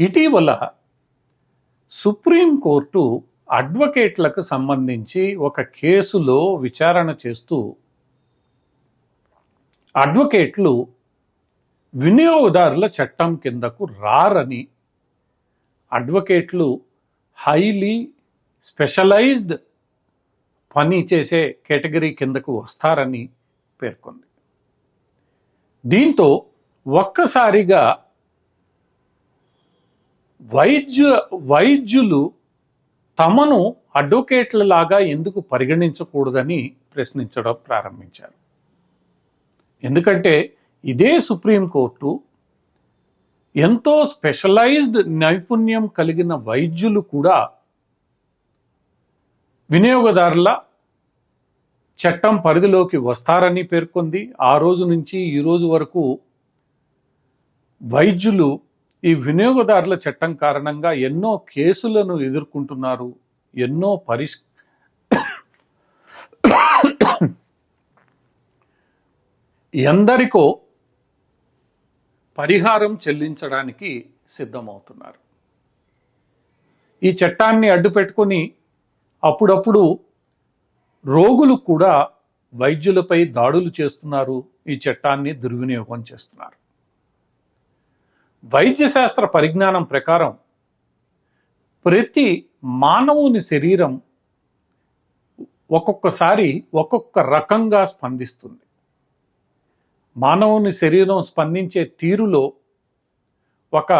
ఇటీవల సుప్రీంకోర్టు అడ్వకేట్లకు సంబంధించి ఒక కేసులో విచారణ చేస్తూ అడ్వకేట్లు వినియోగదారుల చట్టం కిందకు రారని అడ్వకేట్లు హైలీ స్పెషలైజ్డ్ పని చేసే కేటగిరీ కిందకు వస్తారని పేర్కొంది. దీంతో ఒక్కసారిగా వైద్య వైద్యులు తమను అడ్వకేట్ల లాగా ఎందుకు పరిగణించకూడదని ప్రశ్నించడం ప్రారంభించారు. ఎందుకంటే ఇదే సుప్రీంకోర్టు ఎంతో స్పెషలైజ్డ్ నైపుణ్యం కలిగిన వైద్యులు కూడా వినియోగదారుల చట్టం పరిధిలోకి వస్తారని పేర్కొంది. ఆ రోజు నుంచి ఈ రోజు వరకు వైద్యులు ఈ వినియోగదారుల చట్టం కారణంగా ఎన్నో కేసులను ఎదుర్కొంటున్నారు ఎన్నో పరిష్ ఎందరికో పరిహారం చెల్లించడానికి సిద్ధమవుతున్నారు. ఈ చట్టాన్ని అడ్డుపెట్టుకొని అప్పుడప్పుడు రోగులు కూడా వైద్యులపై దాడులు చేస్తున్నారు ఈ చట్టాన్ని దుర్వినియోగం చేస్తున్నారు. వైద్య శాస్త్ర పరిజ్ఞానం ప్రకారం ప్రతి మానవుని శరీరం ఒక్కొక్కసారి ఒక్కొక్క రకంగా స్పందిస్తుంది. మానవుని శరీరం స్పందించే తీరులో ఒక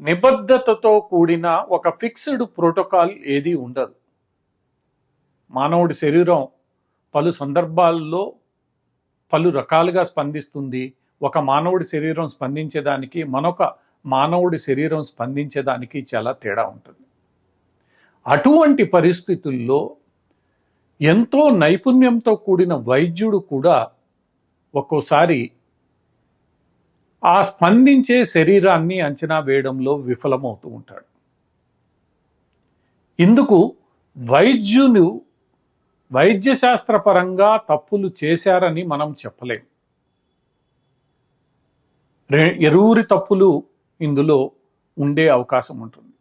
నిబద్ధతతో కూడిన ఒక ఫిక్స్డ్ ప్రోటోకాల్ ఏది ఉండదు. మానవుడి శరీరం పలు సందర్భాల్లో పలు రకాలుగా స్పందిస్తుంది. ఒక మానవుడి శరీరం స్పందించేదానికి మరొక మానవుడి శరీరం స్పందించేదానికి చాలా తేడా ఉంటుంది. అటువంటి పరిస్థితుల్లో ఎంతో నైపుణ్యంతో కూడిన వైద్యుడు కూడా ఒక్కోసారి ఆ స్పందించే శరీరాన్ని అంచనా వేయడంలో విఫలమవుతూ ఉంటాడు. ఇందుకు వైద్యులు వైద్యశాస్త్రపరంగా తప్పులు చేశారని మనం చెప్పలేం. ఎరువురి తప్పులు ఇందులో ఉండే అవకాశం ఉంటుంది.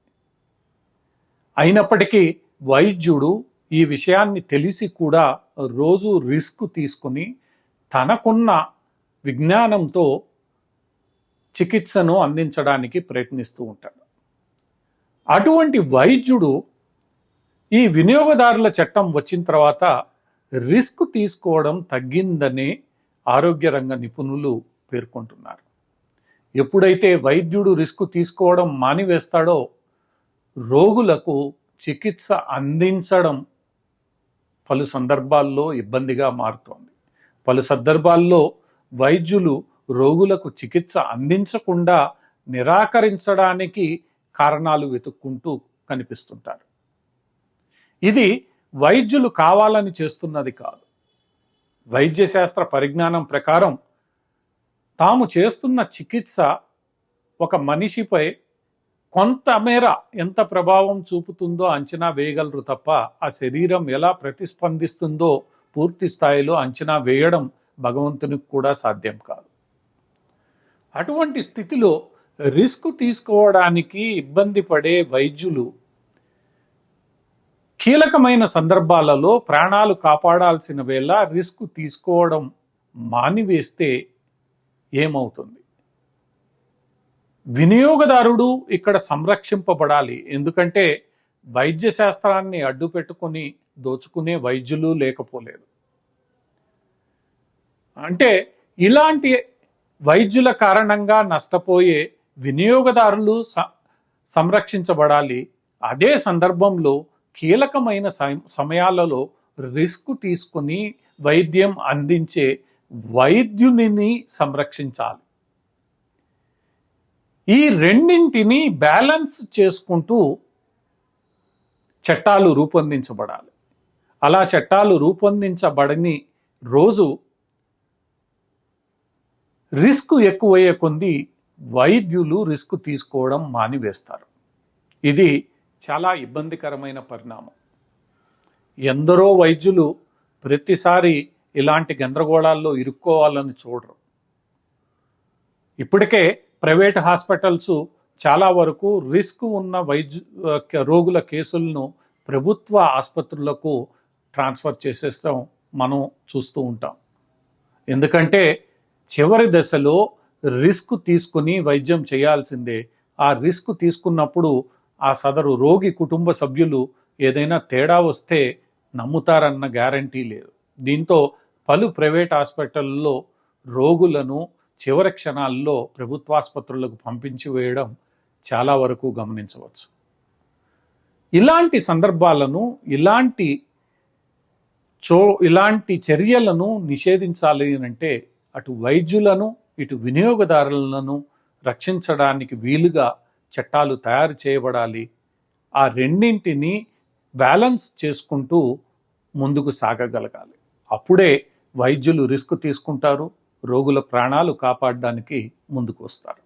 అయినప్పటికీ వైద్యుడు ఈ విషయాన్ని తెలిసి కూడా రోజు రిస్క్ తీసుకుని తనకున్న విజ్ఞానంతో చికిత్సను అందించడానికి ప్రయత్నిస్తూ ఉంటాడు. అటువంటి వైద్యుడు ఈ వినియోగదారుల చట్టం వచ్చిన తర్వాత రిస్క్ తీసుకోవడం తగ్గిందని ఆరోగ్య రంగ నిపుణులు పేర్కొంటున్నారు. ఎప్పుడైతే వైద్యుడు రిస్క్ తీసుకోవడం మానివేస్తాడో రోగులకు చికిత్స అందించడం పలు సందర్భాల్లో ఇబ్బందిగా మారుతోంది. పలు సందర్భాల్లో వైద్యులు రోగులకు చికిత్స అందించకుండా నిరాకరించడానికి కారణాలు వెతుక్కుంటూ కనిపిస్తుంటారు. ఇది వైద్యులు కావాలని చేస్తున్నది కాదు. వైద్యశాస్త్ర పరిజ్ఞానం ప్రకారం తాము చేస్తున్న చికిత్స ఒక మనిషిపై కొంతమేర ఎంత ప్రభావం చూపుతుందో అంచనా వేయగలరు తప్ప ఆ శరీరం ఎలా ప్రతిస్పందిస్తుందో పూర్తి స్థాయిలో అంచనా వేయడం భగవంతునికి కూడా సాధ్యం కాదు. అటువంటి స్థితిలో రిస్క్ తీసుకోవడానికి ఇబ్బంది పడే వైద్యులు కీలకమైన సందర్భాలలో ప్రాణాలు కాపాడాల్సిన వేళ రిస్క్ తీసుకోవడం మానివేస్తే ఏమవుతుంది? వినియోగదారుడు ఇక్కడ సంరక్షింపబడాలి. ఎందుకంటే వైద్య శాస్త్రాన్ని అడ్డు పెట్టుకుని దోచుకునే వైద్యులు లేకపోలేదు. అంటే ఇలాంటి వైద్యుల కారణంగా నష్టపోయే వినియోగదారులు సంరక్షించబడాలి. అదే సందర్భంలో కీలకమైన సమ- సమయాలలో రిస్క్ తీసుకుని వైద్యం అందించే వైద్యునిని సంరక్షించాలి. ఈ రెండింటిని బ్యాలెన్స్ చేసుకుంటూ చట్టాలు రూపొందించబడాలి. అలా చట్టాలు రూపొందించబడని రోజు రిస్క్ ఎక్కువయ్యే కొంది వైద్యులు రిస్క్ తీసుకోవడం మానివేస్తారు. ఇది చాలా ఇబ్బందికరమైన పరిణామం. ఎందరో వైద్యులు ప్రతిసారి ఇలాంటి గందరగోళాల్లో ఇరుక్కోవాలని చూడరు. ఇప్పటికే ప్రైవేట్ హాస్పిటల్స్ చాలా వరకు రిస్క్ ఉన్న వైద్య రోగుల కేసులను ప్రభుత్వ ఆసుపత్రులకు ట్రాన్స్ఫర్ చేసేస్తాం మనం చూస్తూ ఉంటాం. ఎందుకంటే చివరి దశలో రిస్క్ తీసుకుని వైద్యం చేయాల్సిందే. ఆ రిస్క్ తీసుకున్నప్పుడు ఆ సదరు రోగి కుటుంబ సభ్యులు ఏదైనా తేడా వస్తే నమ్ముతారన్న గ్యారంటీ లేదు. దీంతో పలు ప్రైవేట్ హాస్పిటల్లో రోగులను చివరి క్షణాల్లో ప్రభుత్వాసుపత్రులకు పంపించి వేయడం చాలా వరకు గమనించవచ్చు. ఇలాంటి సందర్భాలను ఇలాంటి చో ఇలాంటి చర్యలను నిషేధించాలి అని అంటే అటు వైద్యులను ఇటు వినియోగదారులను రక్షించడానికి వీలుగా చట్టాలు తయారు చేయబడాలి. ఆ రెండింటిని బ్యాలెన్స్ చేసుకుంటూ ముందుకు సాగగలగాలి. అప్పుడే వైద్యులు రిస్క్ తీసుకుంటారు రోగుల ప్రాణాలు కాపాడడానికి ముందుకు వస్తారు.